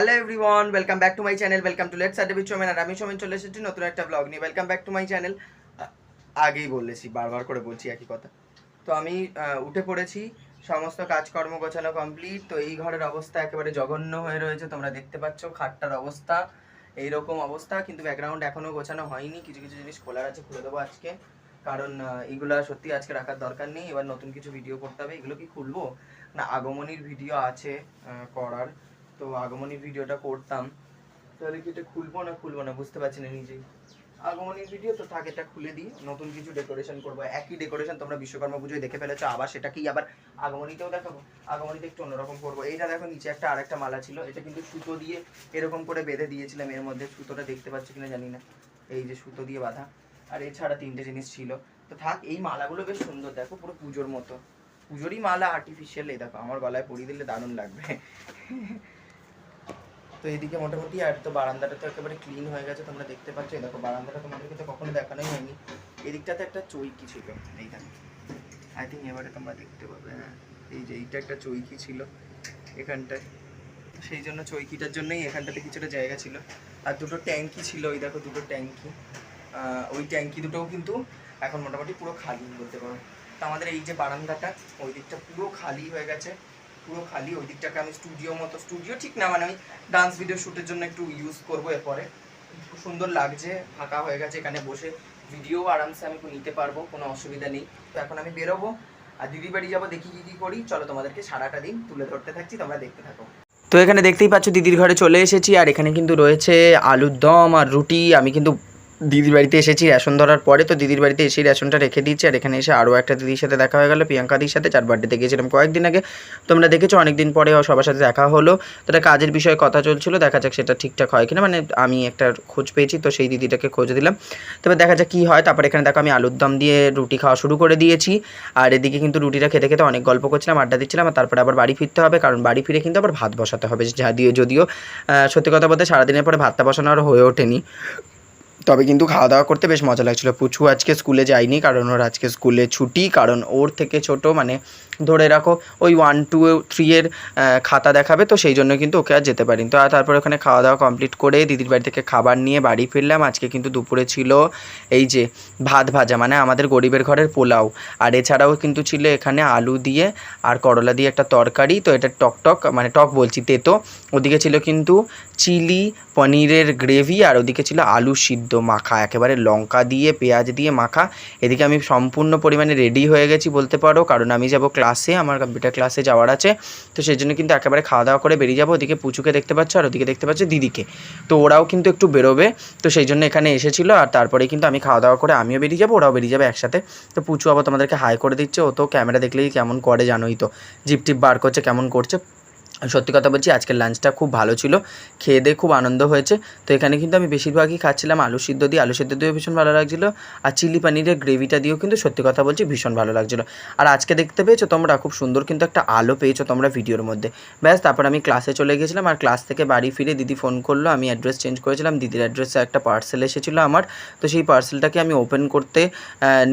Hello everyone welcome back to my channel welcome to let's adda বিচমেন আর আমি সোমেন চলে এসেছি নতুন একটা ব্লগ নিয়ে। Welcome back to my channel আগেই বলেছি, বারবার করে বলছি একই কথা। তো আমি উঠে পড়েছি, সমস্ত কাজকর্ম গোছানো কমপ্লিট তো এই ঘরের অবস্থা একেবারে জঘন্য হয়ে রয়েছে, তোমরা দেখতে পাচ্ছ খাটটার অবস্থা। এইরকম অবস্থা, কিন্তু ব্যাকগ্রাউন্ড এখনও গোছানো হয়নি। কিছু কিছু জিনিস খোলার আছে, খুলে দেবো আজকে। কারণ এগুলা সত্যি আজকে রাখার দরকার নেই। এবার নতুন কিছু ভিডিও করতে হবে। এগুলো কি খুলবো? না, আগমনীর ভিডিও আছে করার। তো আগমনীর ভিডিওটা করতাম। তাহলে কি এটা খুলবো না খুলবো না? বুঝতে পারছি না নিজেই আগমনীর ভিডিও তো থাক, এটা খুলে দিই। নতুন কিছু ডেকোরেশন করব। একই ডেকোরেশন তোমরা বিশ্বকর্মা পুজোয় দেখে ফেলেছো, আবার সেটাকেই আবার আগমনীতেও দেখাবো। আগমনীতে একটু অন্যরকম করব। এইটা দেখো, নিচে একটা আরেকটা মালা ছিল। এটা কিন্তু সুতো দিয়ে এরকম করে বেঁধে দিয়েছিলাম। এর মধ্যে সুতোটা দেখতে পাচ্ছ কিনা জানি না। এই যে সুতো দিয়ে বাঁধা। আর এছাড়া তিনটে জিনিস ছিল। তো থাক, এই মালাগুলো বেশ সুন্দর। দেখো, পুরো পুজোর মতো। পুজোরই মালা আর্টিফিশিয়াল এই দেখো, আমার গলায় পরিয়ে দিলে দারুণ লাগবে। তো এদিকে মোটামুটি আর তো বারান্দাটা তো একেবারে ক্লিন হয়ে গেছে, তোমরা দেখতে পাচ্ছ। দেখো, বারান্দাটা তোমাদেরকে তো কখনো দেখানোই হয়নি। এদিকটাতে একটা চৈকি ছিল, এইখানে। আই থিঙ্ক এবারে তোমরা দেখতে পাবে হ্যাঁ। এই যে, এইটা একটা চৈকি ছিল এখানটায়। সেই জন্য চৈকিটার জন্যই এখানটাতে কিছুটা জায়গা ছিল। আর দুটো ট্যাঙ্কি ছিল ওই দেখো, দুটো ট্যাঙ্কি। ওই ট্যাঙ্কি দুটোও কিন্তু এখন মোটামুটি পুরো খালি বলতে পারো। তো আমাদের এই যে বারান্দাটা, ওই দিকটা পুরো খালি হয়ে গেছে। পুরো খালি, ওই দিকটাকে আমি স্টুডিও মতো স্টুডিও ঠিক না মানে আমি ডান্স ভিডিও শ্যুটের জন্য একটু ইউজ করব এরপরে। খুব সুন্দর লাগছে, ফাঁকা হয়ে গেছে, এখানে বসে ভিডিও আরামসে আমি নিতে পারব, কোনো অসুবিধা নেই। তো এখন আমি বেরোবো, আর দিদি বাড়ি যাব, দেখি কি কি করি। চলো তোমাদেরকে সারাটা দিন তুলে ধরতে থাকছি, তোমরা দেখতে থাকো। তো এখানে দেখতেই পাচ্ছ, দিদির ঘরে চলে এসেছি, আর এখানে কিন্তু রয়েছে আলুর দম আর রুটি, আমি কিন্তু দিদির বাড়িতে এসেছি, রেশন ধরার পরে তো দিদির বাড়িতে এসেই রেশনটা রেখে দিয়েছি। আর এখানে এসে আরও একটা দিদির সাথে দেখা হয়ে গেল প্রিয়াঙ্কাদির সাথে চার বার্থডেতে গিয়েছিলাম কয়েকদিন আগে। তোমরা দেখেছ, অনেকদিন পরে সবার সাথে দেখা হলো। তো একটা কাজের বিষয়ে কথা চলছিল, দেখা যাক সেটা ঠিকঠাক হয় কিনা। মানে আমি একটা খোঁজ পেয়েছি, তো সেই দিদিটাকে খোঁজ দিলাম। তবে দেখা যাক কী হয়। তারপর এখানে দেখো, আমি আলুর দম দিয়ে রুটি খাওয়া শুরু করে দিয়েছি। আর এদিকে কিন্তু রুটিটা খেতে খেতে অনেক গল্প করছিলাম, আড্ডা দিচ্ছিলাম। আর তারপরে আবার বাড়ি ফিরতে হবে, কারণ বাড়ি ফিরে কিন্তু আবার ভাত বসাতে হবে। যা দিয়ে যদিও সত্যি কথা বলতে সারাদিনের পরে ভাতটা বসানো আর হয়ে ওঠেনি। তবে কিন্তু খাওয়া দাওয়া করতে বেশ মজা লাগছিল। পুচু আজকে স্কুলে যায়নি, কারণ ওর আজকে স্কুলে ছুটি, কারণ ওর থেকে ছোট মানে ধরে রাখো, ওই ওয়ান টু থ্রি এর খাতা দেখাবে, তো সেই জন্য কিন্তু ওকে আর যেতে পারিনি। তো আর তারপর ওখানে খাওয়া দাওয়া কমপ্লিট করে দিদির বাড়ি থেকে খাবার নিয়ে বাড়ি ফিরলাম। আজকে কিন্তু দুপুরে ছিল এই যে ভাত ভাজা মানে আমাদের গরিবের ঘরের পোলাও। আর এছাড়াও কিন্তু ছিল এখানে আলু দিয়ে আর করলা দিয়ে একটা তরকারি, তো এটা টক টক মানে টক বলছি, তেতো। ওদিকে ছিল কিন্তু চিলি পনিরের গ্রেভি, আর ওদিকে ছিল আলু সিদ্ধ মাখা, একেবারে লঙ্কা দিয়ে, পেঁয়াজ দিয়ে মাখা। এদিকে আমি সম্পূর্ণ পরিমাণে রেডি হয়ে গেছি বলতে পারো, কারণ আমি যাব ক্লাসে আমার কম্পিউটার ক্লাসে যাওয়ার আছে। তো সেই জন্য কিন্তু একেবারে খাওয়া দাওয়া করে বেরিয়ে যাব। ওদিকে পুচুকে দেখতে পাচ্ছ আর ওদিকে দেখতে পাচ্ছ দিদিকে। তো ওরাও কিন্তু একটু বেরোবে। তো সেই জন্য এখানে এসেছিল আর তারপরে কিন্তু আমি খাওয়া দাওয়া করে আমিও বেরিয়ে যাব, ওরাও বেরিয়ে যাবে একসাথে। তো পুচু আবার তোমাদেরকে হাই করে দিচ্ছে। ও তো ক্যামেরা দেখলেই কেমন করে জানোই তো। জিপ টিপ বার করছে, কেমন করছে। সত্যি কথা বলছি, আজকের লাঞ্চটা খুব ভালো ছিল। খেয়ে দিয়ে খুব আনন্দ হয়েছে। তো এখানে কিন্তু আমি বেশিরভাগই খাচ্ছিলাম আলু সিদ্ধ দিয়ে। আলু সিদ্ধ দিয়েও ভীষণ ভালো লাগছিল। আর চিলি পানিরের গ্রেভিটা দিয়েও কিন্তু সত্যি কথা বলছি ভীষণ ভালো লাগছিল। আর আজকে দেখতে পেয়েছ তোমরা, খুব সুন্দর কিন্তু একটা আলো পেয়েছ তোমরা ভিডিওর মধ্যে। ব্যাস, তারপর আমি ক্লাসে চলে গেছিলাম। আর ক্লাস থেকে বাড়ি ফিরে দিদি ফোন করল। আমি অ্যাড্রেস চেঞ্জ করেছিলাম। দিদির অ্যাড্রেসে একটা পার্সেল এসেছিল আমার। তো সেই পার্সেলটাকে আমি ওপেন করতে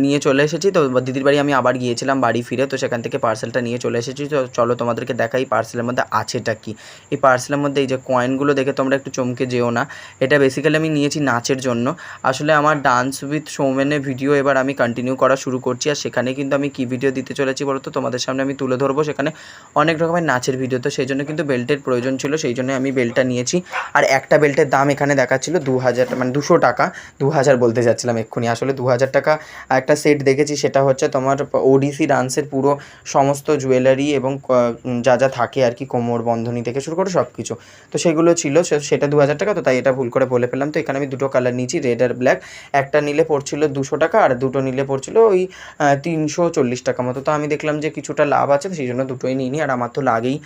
নিয়ে চলে এসেছি। তো দিদির বাড়ি আমি আবার গিয়েছিলাম বাড়ি ফিরে। তো সেখান থেকে পার্সেলটা নিয়ে চলে এসেছি। তো চলো তোমাদেরকে দেখাই পার্সেলের মধ্যে আছেটা কি? এই পার্সেলের মধ্যে এই যে কয়েনগুলো দেখে তোমরা একটু চমকে যেও না, এটা বেসিক্যালি আমি নিয়েছি নাচের জন্য। আসলে আমার ডান্স উইথ সৌমেনের ভিডিও এবার আমি কন্টিনিউ করা শুরু করছি, আর সেখানে কিন্তু আমি কি ভিডিও দিতে চলেছি বলো তো তোমাদের সামনে আমি তুলে ধরবো সেখানে অনেক রকমের নাচের ভিডিও তো, সেই জন্য কিন্তু বেল্টের প্রয়োজন ছিল, সেই জন্য আমি বেল্টটা নিয়েছি। আর একটা বেল্টের দাম এখানে দেখাচ্ছিল দু হাজার মানে দুশো টাকা দু হাজার বলতে যাচ্ছিলাম এক্ষুনি। আসলে দু হাজার টাকা একটা সেট দেখেছি, সেটা হচ্ছে তোমার ওডিসি ডান্সের পুরো সমস্ত জুয়েলারি এবং যা যা থাকে আর কি কোমর বন্ধনী থেকে শুরু করে সব কিছু তো সেগুলো ছিল সেটা দু হাজার টাকা, তো তাই এটা ভুল করে বলে ফেললাম। তো এখানে আমি দুটো কালার নিয়েছি রেড আর ব্ল্যাক একটা নিলে পড়ছিল দুশো টাকা আর দুটো নিলে পড়ছিল ওই তিনশো চল্লিশ টাকা মতো। তো আমি দেখলাম যে কিছুটা লাভ আছে, সেই জন্য দুটোই নিই নি। আর আমার তো লাগেই।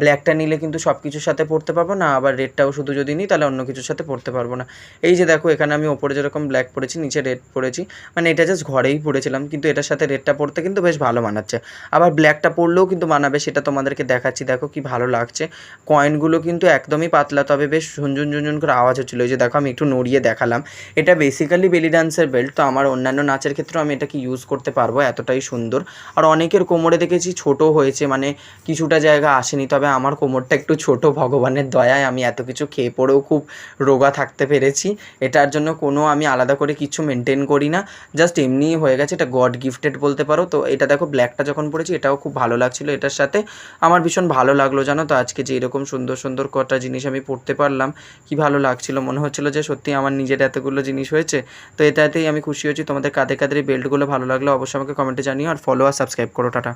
ব্ল্যাকটা নিলে কিন্তু সব কিছুর সাথে পড়তে পারব না, আবার রেডটাও শুধু যদি নিই, তাহলে অন্য কিছুর সাথে পড়তে পারব না। এই যে দেখো, এখানে আমি ওপরে যেরকম ব্ল্যাক পরেছি নিচে রেড পরেছি মানে এটা জাস্ট ঘরেই পরেছিলাম কিন্তু এটার সাথে রেডটা পরতে কিন্তু বেশ ভালো মানাচ্ছে। আবার ব্ল্যাকটা পরলেও কিন্তু মানাবে, সেটা তোমাদেরকে দেখাচ্ছি। দেখো কি ভালো ভালো লাগছে। কয়েনগুলো কিন্তু একদমই পাতলা, তবে বেশ ঝুনঝুন ঝুনঝুন করে আওয়াজ হচ্ছিল। যে দেখো, আমি একটু নড়িয়ে দেখালাম। এটা বেসিক্যালি বেলি ডান্সের বেল্ট তো আমার অন্যান্য নাচের ক্ষেত্রেও আমি এটাকে ইউজ করতে পারব, এতটাই সুন্দর। আর অনেকের কোমরে দেখেছি ছোট হয়েছে মানে কিছুটা জায়গা আসেনি, তবে আমার কোমরটা একটু ছোট, ভগবানের দয়ায় আমি এত কিছু খেয়ে পড়েও খুব রোগা থাকতে পেরেছি। এটার জন্য কোনো আমি আলাদা করে কিছু মেনটেন করি না। জাস্ট এমনিই হয়ে গেছে, এটা গড গিফটেড বলতে পারো। তো এটা দেখো ব্ল্যাকটা যখন পড়েছি, এটাও খুব ভালো লাগছিল এটার সাথে। আমার ভীষণ ভালো লাগল জানো তো আজকে যে এরকম সুন্দর সুন্দর কটা জিনিস আমি পড়তে পারলাম, কি ভালো লাগছিল। মনে হচ্ছিল যে সত্যি আমার নিজের এতগুলো জিনিস হয়েছে। তো এটাতেই আমি খুশি হয়েছি। তোমাদের কাঁধে এই বেল্টগুলো ভালো লাগল অবশ্যই আমাকে কমেন্টে জানিও। আর ফলো আর সাবস্ক্রাইব করো, টাটা।